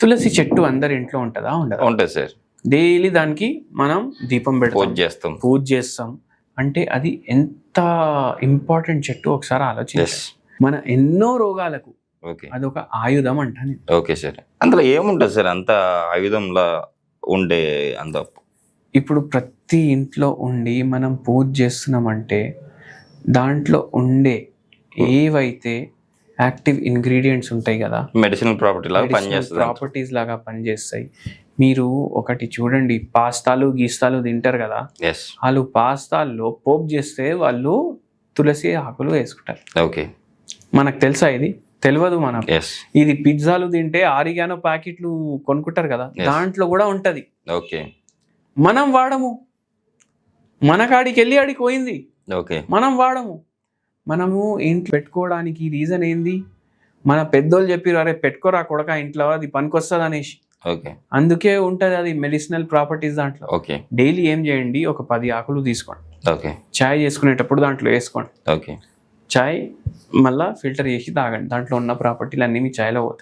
తులసి చెట్టు అందరి ఇంట్లో ఉంటుందా? ఉండదా? ఉంటుంది సార్. డైలీ దానికి మనం దీపం పూజ పెడతాం చేస్తాం. పూజ చేస్తాం. అంటే అది ఎంత ఇంపార్టెంట్ చెట్టు ఒకసారి ఆలోచించాలి మన ఎన్నో రోగాలకు ఓకే. అది ఒక ఆయుధం అంటాను ఓకే సార్. అందులో ఏముంటుంది సార్? అంత ఆయుధంలా ఉండే అంత ఇప్పుడు ప్రతి ఇంట్లో ఉండి మనం పూజ చేస్తున్నామంటే దాంట్లో ఉండే ఏవైతే యాక్టివ్ ఇంగ్రీడియంట్స్ ఉంటాయి కదా. మెడిసినల్ ప్రాపర్టీ లాగా పనిచేస్తుంది. ప్రాపర్టీస్ లాగా పనిచేస్తాయి. మీరు ఒకటి చూడండి పాస్తాలు గీస్తాలు తింటారు కదా. వాళ్ళు పాస్తాల్లో పోప్ చేస్తే వాళ్ళు తులసి ఆకులు వేసుకుంటారు. ఓకే మనకు తెలుసా ఇది? తెలియదు మనం ఇది పిజ్జాలు తింటే ఆరిగానో ప్యాకెట్లు కొనుక్కుంటారు కదా. దాంట్లో కూడా ఉంటది. ఓకే మనం వాడము. మన కాడికి వెళ్ళి ఆడికి పోయింది. ఓకే మనం వాడము. మనము ఇంట్లో పెట్టుకోవడానికి రీజన్ ఏంది? మన పెద్దోళ్ళు చెప్పారు అరే పెట్టుకోరా కొడక ఇంట్లో అది పనికొస్తుంది అనేసి ఓకే. అందుకే ఉంటుంది అది మెడిసినల్ ప్రాపర్టీస్ దాంట్లో. ఓకే. డైలీ ఏం చేయండి? ఒక పది ఆకులు తీసుకోండి. ఓకే. చాయ్ చేసుకునేటప్పుడు దాంట్లో వేసుకోండి. ఓకే. చాయ్ మళ్ళా ఫిల్టర్ చేసి తాగండి. దాంట్లో ఉన్న ప్రాపర్టీలు అన్నీ మీ చాయ్లో పోతాయి.